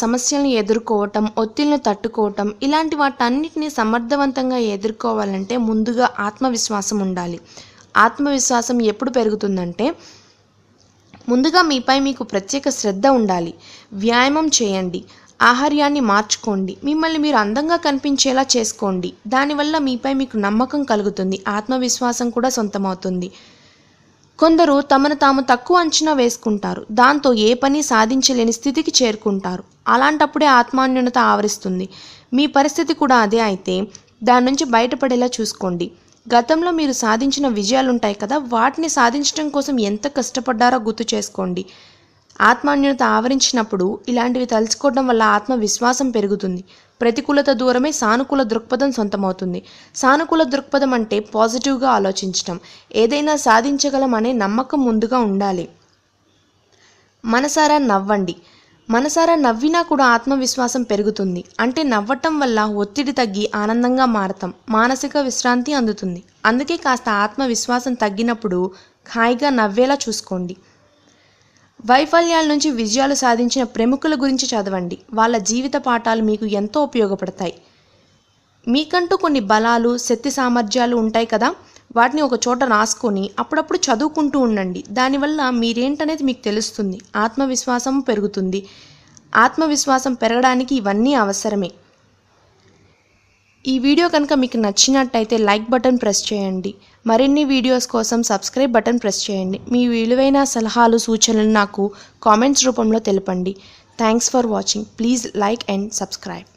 సమస్యలను ఎదుర్కోవటం ఒత్తిళ్ళను తట్టుకోవటం ఇలాంటి వాటన్నిటిని సమర్థవంతంగా ఎదుర్కోవాలంటే ముందుగా ఆత్మవిశ్వాసం ఉండాలి. ఆత్మవిశ్వాసం ఎప్పుడు పెరుగుతుందంటే ముందుగా మీపై మీకు ప్రత్యేక శ్రద్ధ ఉండాలి. వ్యాయామం చేయండి. ఆహార్యాన్ని మార్చుకోండి. మిమ్మల్ని మీరు అందంగా కనిపించేలా చేసుకోండి. దానివల్ల మీపై మీకు నమ్మకం కలుగుతుంది. ఆత్మవిశ్వాసం కూడా సొంతమవుతుంది. కొందరు తమను తాము తక్కువ అంచనా వేసుకుంటారు. దాంతో ఏ పని సాధించలేని స్థితికి చేరుకుంటారు. అలాంటప్పుడే ఆత్మాన్యూనత ఆవరిస్తుంది. మీ పరిస్థితి కూడా అదే అయితే దాని నుంచి బయటపడేలా చూసుకోండి. గతంలో మీరు సాధించిన విజయాలు ఉంటాయి కదా వాటిని సాధించడం కోసం ఎంత కష్టపడ్డారో గుర్తు చేసుకోండి. ఆత్మాన్యత ఆవరించినప్పుడు ఇలాంటివి తలుచుకోవడం వల్ల ఆత్మవిశ్వాసం పెరుగుతుంది. ప్రతికూలత దూరమే సానుకూల దృక్పథం సొంతమవుతుంది. సానుకూల దృక్పథం అంటే పాజిటివ్గా ఆలోచించటం. ఏదైనా సాధించగలం అనే నమ్మకం ముందుగా ఉండాలి. మనసారా నవ్వండి. మనసారా నవ్వినా కూడా ఆత్మవిశ్వాసం పెరుగుతుంది. అంటే నవ్వటం వల్ల ఒత్తిడి తగ్గి ఆనందంగా మారతాం మానసిక విశ్రాంతి అందుతుంది. అందుకే కాస్త ఆత్మవిశ్వాసం తగ్గినప్పుడు హాయిగా నవ్వేలా చూసుకోండి. వైఫల్యాల నుంచి విజయాలు సాధించిన ప్రముఖుల గురించి చదవండి. వాళ్ళ జీవిత పాఠాలు మీకు ఎంతో ఉపయోగపడతాయి. మీకంటూ కొన్ని బలాలు శక్తి సామర్థ్యాలు ఉంటాయి కదా? వాటిని ఒక చోట రాసుకొని అప్పుడప్పుడు చదువుకుంటూ ఉండండి. దానివల్ల మీరేంటనేది మీకు తెలుస్తుంది. ఆత్మవిశ్వాసం పెరుగుతుంది. ఆత్మవిశ్వాసం పెరగడానికి ఇవన్నీ అవసరమే. ఈ వీడియో కనుక మీకు నచ్చినట్టయితే లైక్ బటన్ ప్రెస్ చేయండి. మరిన్ని వీడియోస్ కోసం సబ్స్క్రైబ్ బటన్ ప్రెస్ చేయండి. మీ విలువైన సలహాలు సూచనలు నాకు కామెంట్స్ రూపంలో తెలపండి. Thanks for watching please like and subscribe